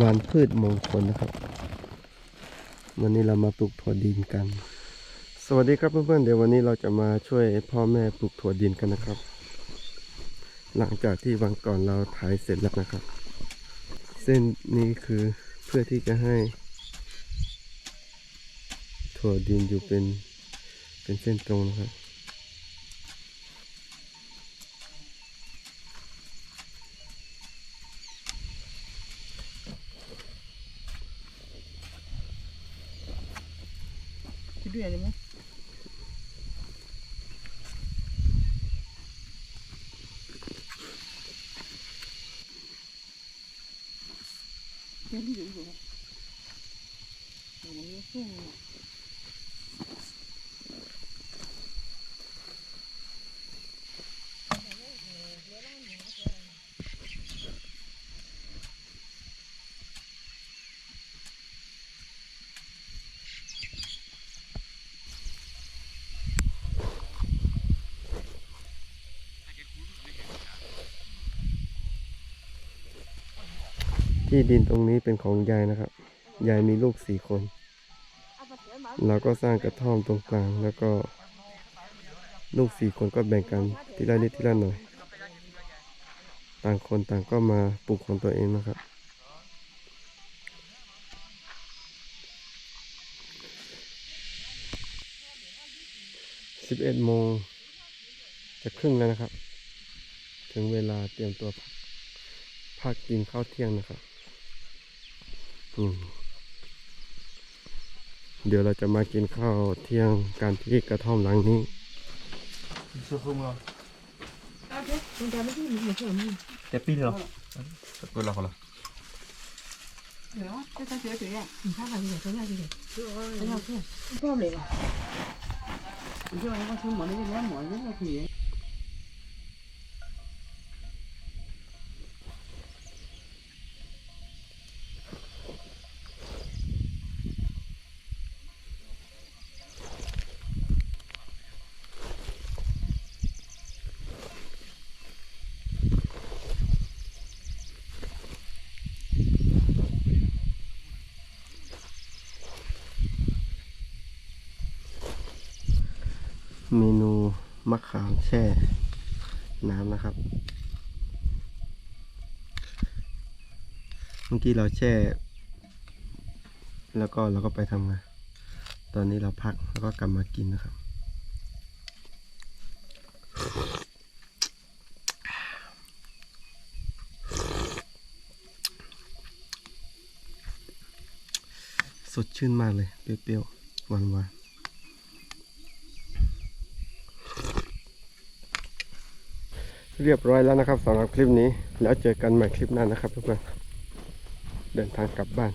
วานพืชมงคลนะครับ วันนี้เรามาปลูกถั่วดินกัน สวัสดีครับเพื่อนๆเดี๋ยววันนี้เราจะมาช่วยพ่อแม่ปลูกถั่วดินกันนะครับ หลังจากที่วันก่อนเราถ่ายเสร็จแล้วนะครับ เส้นนี้คือเพื่อที่จะให้ ถั่วดินอยู่เป็นเป็นเส้นตรงนะครับ คิดด้วยได้ไหมเดี๋ยวดีอยู่อยู่เดี๋ยวมันจะสู้ ที่ดินตรงนี้เป็นของยายนะครับ ยายมีลูกสี่คน เราก็สร้างกระท่อมตรงกลางแล้วก็ลูกสี่คนก็แบ่งกันทีละนิดทีละหน่อย ต่างคนต่างก็มาปลูกของตัวเองนะครับ สิบเอ็ดโมงจะครึ่งแล้วนะครับ ถึงเวลาเตรียมตัวพักพักกินข้าวเที่ยงนะครับ เดี๋ยวเราจะมากินข้าวเที่ยงกันที่กระท่อมหลังนี้มันจะไม่ใช่มันเหมือเดิมแต่ปีเหรอเวลาเขาละเดี๋ยวจะจะเสียเสียถึงข้าวอะไรเดี๋ยวเขาอยากกินเดี๋ยวเขาอยากกินชอบ เมนูมอนี่ก็คือเมนูมะขามแช่ น้ำนะครับ เมื่อกี้เราแช่ แล้วก็เราก็ไปทำงาน ตอนนี้เราพักแล้วก็กลับมากินนะครับ สดชื่นมากเลย เปรี้ยวๆหวานๆ เรียบร้อยแล้วนะครับสำหรับคลิปนี้ แล้วเจอกันใหม่คลิปหน้านะครับทุกคนเดินทางกลับบ้าน